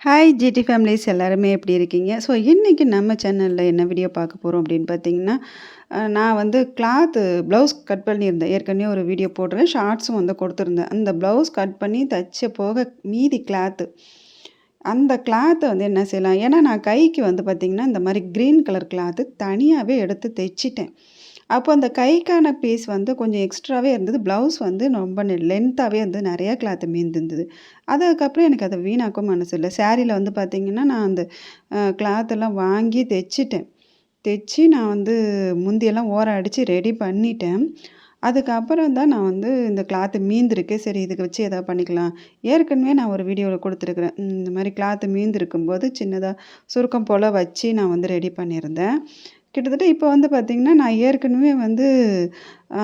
Hi GT families எல்லாருமே எப்படி இருக்கீங்க? ஸோ இன்றைக்கி நம்ம சேனலில் என்ன வீடியோ பார்க்க போகிறோம் அப்படின்னு பார்த்தீங்கன்னா, நான் வந்து கிளாத்து ப்ளவுஸ் கட் பண்ணியிருந்தேன். ஏற்கனவே ஒரு வீடியோ போட்டிருந்தேன். ஷார்ட்ஸும் வந்து கொடுத்துருந்தேன். அந்த ப்ளவுஸ் கட் பண்ணி தச்ச போக மீதி கிளாத்து. அந்த கிளாத்தை வந்து என்ன செய்யலாம் ஏன்னா நான் கைக்கு வந்து பார்த்தீங்கன்னா, இந்த மாதிரி க்ரீன் கலர் கிளாத்து தனியாகவே எடுத்து தைச்சிட்டேன் அப்போ அந்த கைக்கான பீஸ் வந்து கொஞ்சம் எக்ஸ்ட்ராவே இருந்தது. ப்ளவுஸ் வந்து ரொம்ப லென்த்தாகவே வந்து நிறையா கிளாத்து மீந்திருந்தது. அதுக்கப்புறம் எனக்கு அதை வீணாக்கும் மனசு இல்லை சேரீயில் வந்து பார்த்திங்கன்னா நான் அந்த கிளாத்தெல்லாம் வாங்கி தைச்சிட்டேன் தைச்சி நான் வந்து முந்தியெல்லாம் ஓரம் அடித்து ரெடி பண்ணிட்டேன். அதுக்கப்புறம் தான் நான் வந்து இந்த கிளாத்து மீந்திருக்கு. சரி இதுக்கு வச்சு எதாவது பண்ணிக்கலாம். ஏற்கனவே நான் ஒரு வீடியோவில் கொடுத்துருக்குறேன் இந்த மாதிரி கிளாத்து மீந்திருக்கும்போது சின்னதாக சுருக்கம் போல் வச்சு நான் வந்து ரெடி பண்ணியிருந்தேன். கிட்டத்தட்ட இப்போ வந்து பார்த்திங்கன்னா நான் ஏற்கனவே வந்து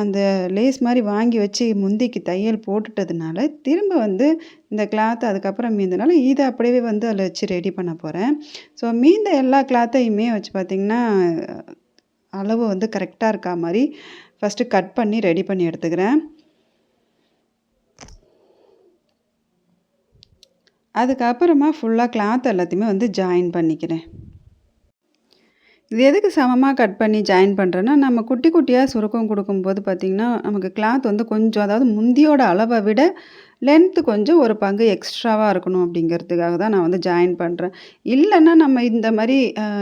அந்த லேஸ் மாதிரி வாங்கி வச்சு முந்திக்கு தையல் போட்டுட்டதுனால, திரும்ப வந்து இந்த கிளாத் அதுக்கப்புறம் மீந்தனால, இதை அப்படியே வந்து அதில் வச்சு ரெடி பண்ண போகிறேன் ஸோ மீந்த எல்லா கிளாத்தையுமே வச்சு பார்த்தீங்கன்னா, அளவு வந்து கரெக்டாக இருக்கா மாதிரி ஃபஸ்ட்டு கட் பண்ணி ரெடி பண்ணி எடுத்துக்கிறேன். அதுக்கப்புறமா ஃபுல்லாக கிளாத் எல்லாத்தையுமே வந்து ஜாயின் பண்ணிக்கிறேன். இது எதுக்கு சமமாக கட் பண்ணி ஜாயின் பண்ணுறேன்னா நம்ம குட்டி குட்டியாக சுருக்கம் கொடுக்கும்போது பார்த்திங்கன்னா நமக்கு கிளாத் வந்து கொஞ்சம் அதாவது முந்தியோட அளவை விட லென்த்து கொஞ்சம் ஒரு பங்கு எக்ஸ்ட்ராவாக இருக்கணும் அப்படிங்கிறதுக்காக தான் நான் வந்து ஜாயின் பண்ணுறேன் இல்லைன்னா நம்ம இந்த மாதிரி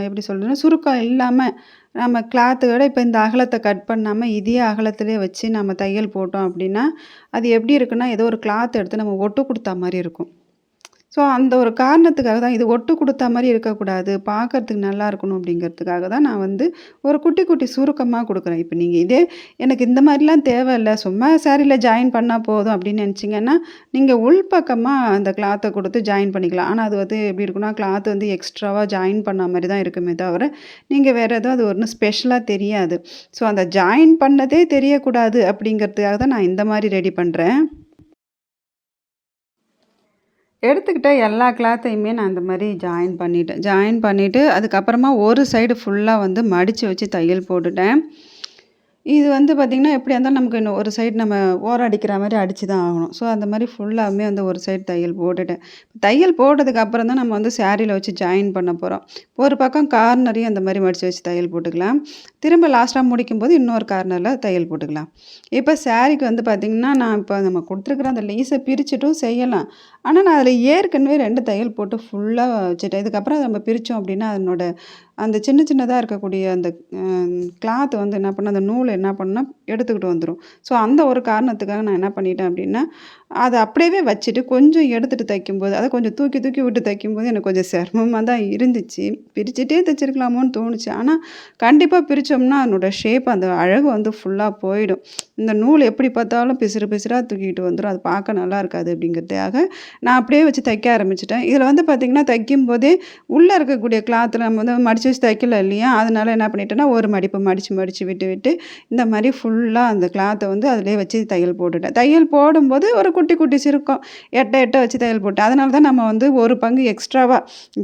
எப்படி சொல்கிறதுன்னா சுருக்கம் இல்லாமல் நம்ம கிளாத்த விட இப்போ இந்த அகலத்தை கட் பண்ணாமல் இதே அகலத்திலேயே வச்சு நம்ம தையல் போட்டோம் அப்படின்னா, அது எப்படி இருக்குன்னா, ஏதோ ஒரு கிளாத் எடுத்து நம்ம ஒட்டு கொடுத்தா மாதிரி இருக்கும். ஸோ அந்த ஒரு காரணத்துக்காக தான் இது ஒட்டு கொடுத்தா மாதிரி இருக்கக்கூடாது. பார்க்கறதுக்கு நல்லா இருக்கணும் அப்படிங்கிறதுக்காக தான் நான் வந்து ஒரு குட்டி குட்டி சுருக்கமாக கொடுக்குறேன் இப்போ நீங்கள் இதே எனக்கு இந்த மாதிரிலாம் தேவையில்ல. சும்மா சேரீயில் ஜாயின் பண்ணால் போதும் அப்படின்னு நினச்சிங்கன்னா நீங்கள் உள்பக்கமாக அந்த கிளாத்தை கொடுத்து ஜாயின் பண்ணிக்கலாம். ஆனால் அது வந்து எப்படி இருக்கும்னா, கிளாத் வந்து எக்ஸ்ட்ராவாக ஜாயின் பண்ண மாதிரி தான் இருக்குமே தவிர, நீங்கள் வேறு எதுவும் அது ஒன்றும் ஸ்பெஷலாக தெரியாது. ஸோ அந்த ஜாயின் பண்ணதே தெரியக்கூடாது அப்படிங்கிறதுக்காக தான் நான் இந்த மாதிரி ரெடி பண்ணுறேன் எடுத்துக்கிட்ட எல்லா கிளாத்தையுமே நான் இந்த மாதிரி ஜாயின் பண்ணிட்டேன். ஜாயின் பண்ணிவிட்டு அதுக்கப்புறமா ஒரு சைடு ஃபுல்லாக வந்து மடித்து வச்சு தையல் போட்டுட்டேன். இது வந்து பார்த்திங்கன்னா எப்படியா இருந்தாலும் நமக்கு இன்னும் ஒரு சைடு நம்ம ஓரம் அடிக்கிற மாதிரி அடித்து தான் ஆகணும். ஸோ அந்த மாதிரி ஃபுல்லாகவுமே வந்து ஒரு சைடு தையல் போட்டுட்டேன். தையல் போட்டதுக்கு அப்புறம் தான் நம்ம வந்து சேரீயில் வச்சு ஜாயின் பண்ண போகிறோம் ஒரு பக்கம் கார்னரையும் அந்த மாதிரி மடித்து வச்சு தையல் போட்டுக்கலாம். திரும்ப லாஸ்ட்டா முடிக்கும்போது இன்னொரு கார்னரில் தையல் போட்டுக்கலாம். இப்போ சேரீக்கு வந்து பார்த்திங்கன்னா நான் இப்போ நம்ம கொடுத்துருக்குற அந்த லீஸை பிரிச்சுட்டும் செய்யலாம். ஆனால் நான் அதில் ஏற்கனவே ரெண்டு தையல் போட்டு ஃபுல்லாக வச்சுட்டேன். இதுக்கப்புறம் நம்ம பிரித்தோம் அப்படின்னா, அதனோட அந்த சின்ன சின்னதாக இருக்கக்கூடிய அந்த கிளாத் வந்து என்ன பண்ண அந்த நூல் என்ன பண்ணால் எடுத்துக்கிட்டு வந்துரும். ஸோ அந்த ஒரு காரணத்துக்காக நான் என்ன பண்ணிட்டேன் அப்படின்னா, அதை அப்படியே வச்சுட்டு கொஞ்சம் எடுத்துகிட்டு தைக்கும்போது, அதை கொஞ்சம் தூக்கி தூக்கி விட்டு தைக்கும்போது எனக்கு கொஞ்சம் சிரமமாக தான் இருந்துச்சு. பிரிச்சுட்டே தைச்சிருக்கலாமோன்னு தோணுச்சு. ஆனால் கண்டிப்பாக பிரித்தோம்னா அதனோட ஷேப் அந்த அழகு வந்து ஃபுல்லாக போயிடும். இந்த நூல் எப்படி பார்த்தாலும் பிசுறு பிசுறாக தூக்கிட்டு வந்துடும் அது பார்க்க நல்லா இருக்காது அப்படிங்கிறதுக்காக, நான் அப்படியே வச்சு தைக்க ஆரம்பிச்சிட்டேன் இதில் வந்து பார்த்தீங்கன்னா, தைக்கும்போதே உள்ளே இருக்கக்கூடிய கிளாத்தில் நம்ம வந்து மடித்து வச்சு தைக்கல இல்லையா? அதனால என்ன பண்ணிட்டேன்னா, ஒரு மடிப்பு மடித்து மடித்து விட்டு விட்டு இந்த மாதிரி ஃபுல்லாக அந்த கிளாத்தை வந்து அதிலே வச்சு தையல் போட்டுட்டேன். தையல் போடும்போது ஒரு குட்டி குட்டி சிறுக்கம் எட்டை எட்டை வச்சு தையல் போட்டு அதனால தான் நம்ம வந்து ஒரு பங்கு எக்ஸ்ட்ராவாக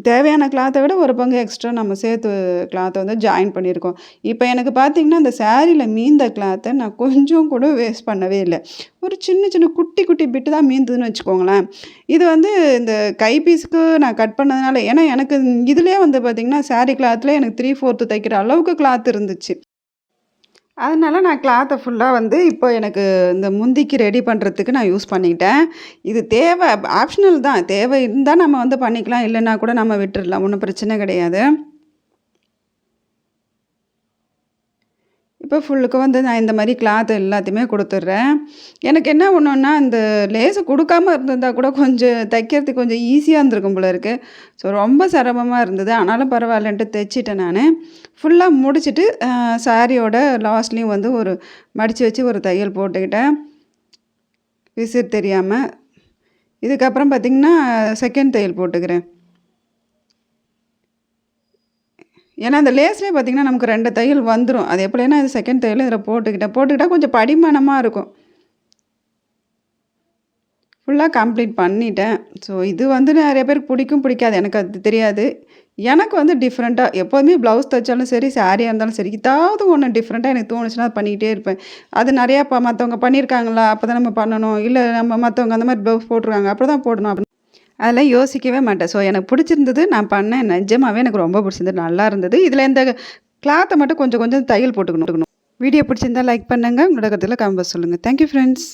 தேவையான கிளாத்தை விட ஒரு பங்கு எக்ஸ்ட்ரா நம்ம சேர்த்து கிளாத்தை வந்து ஜாயின் பண்ணியிருக்கோம். இப்போ எனக்கு பார்த்தீங்கன்னா, அந்த சாரீல மீந்த கிளாத்தை நான் கொஞ்சம் கூட வேஸ்ட் பண்ணவே இல்லை ஒரு சின்ன சின்ன குட்டி குட்டி பிட்டு தான் மீந்ததுன்னு வச்சுக்கோங்களேன். இது வந்து இந்த கைபீஸுக்கு நான் கட் பண்ணதுனால ஏன்னா எனக்கு இதுலேயே வந்து பார்த்தீங்கன்னா, சாரி கிளாத்தில் எனக்கு 3/4 தைக்கிற அளவுக்கு கிளாத் இருந்துச்சு. அதனால் நான் கிளாத்தை ஃபுல்லாக வந்து இப்போ எனக்கு இந்த முந்திக்கு ரெடி பண்ணுறதுக்கு நான் யூஸ் பண்ணிக்கிட்டேன். இது தேவை ஆப்ஷனல் தான். தேவை இருந்தால் நம்ம வந்து பண்ணிக்கலாம். இல்லைன்னா கூட நம்ம விட்டுடலாம் ஒன்றும் பிரச்சனை கிடையாது. இப்போ ஃபுல்லுக்கு வந்து நான் இந்த மாதிரி கிளாத் எல்லாத்தையுமே கொடுத்துட்றேன் எனக்கு என்ன ஒன்றுன்னா இந்த லேஸு கொடுக்காமல் இருந்திருந்தா கூட கொஞ்சம் தைக்கிறதுக்கு கொஞ்சம் ஈஸியாக இருந்திருக்கும் போல இருக்குது ஸோ ரொம்ப சிரமமாக இருந்தது. ஆனாலும் பரவாயில்லன்ட்டு தைச்சிட்டேன் நான் ஃபுல்லாக முடிச்சுட்டு சாரியோட லாஸ்ட்லேயும் வந்து ஒரு மடித்து வச்சு ஒரு தையல் போட்டுக்கிட்டேன். விசிறு தெரியாமல் இதுக்கப்புறம் பார்த்திங்கன்னா செகண்ட் தையல் போட்டுக்கிறேன். ஏன்னா அந்த லேஸ்லேயே பார்த்தீங்கன்னா, நமக்கு ரெண்டு தையல் வந்துடும் அது எப்படின்னா இது செகண்ட் தையல் இதில் போட்டுக்கிட்டேன். போட்டுக்கிட்டால் கொஞ்சம் படிமானமாக இருக்கும். ஃபுல்லாக கம்ப்ளீட் பண்ணிட்டேன். ஸோ இது வந்து நிறைய பேருக்கு பிடிக்கும், பிடிக்காது. எனக்கு அது தெரியாது. எனக்கு வந்து டிஃப்ரெண்ட்டாக எப்போதுமே ப்ளவுஸ் தைச்சாலும் சரி, சாரியாக இருந்தாலும் சரி, ஏதாவது ஒன்று டிஃப்ரெண்ட்டாக எனக்கு தோணுச்சுன்னா அது பண்ணிக்கிட்டே இருப்பேன். அது நிறையா இப்போ மற்றவங்க பண்ணியிருக்காங்களா, அப்போ தான் நம்ம பண்ணணும். இல்லை நம்ம மற்றவங்க அந்த மாதிரி ப்ளவுஸ் போட்டுருக்காங்க, அப்படி தான் போடணும் அப்படின்னு அதெல்லாம் யோசிக்கவே மாட்டேன். ஸோ எனக்கு பிடிச்சிருந்தது நான் பண்ணேன். நிஜமாவே எனக்கு ரொம்ப பிடிச்சிருந்தது. நல்லா இருந்தது. இதில் இந்த கிளாத்தை மட்டும் கொஞ்சம் கொஞ்சம் தையல் போட்டுக்கணும். வீடியோ பிடிச்சிருந்தா லைக் பண்ணுங்கள் உங்களோட கருத்தில் கமெண்ட் சொல்லுங்கள் தேங்க்யூ ஃப்ரெண்ட்ஸ்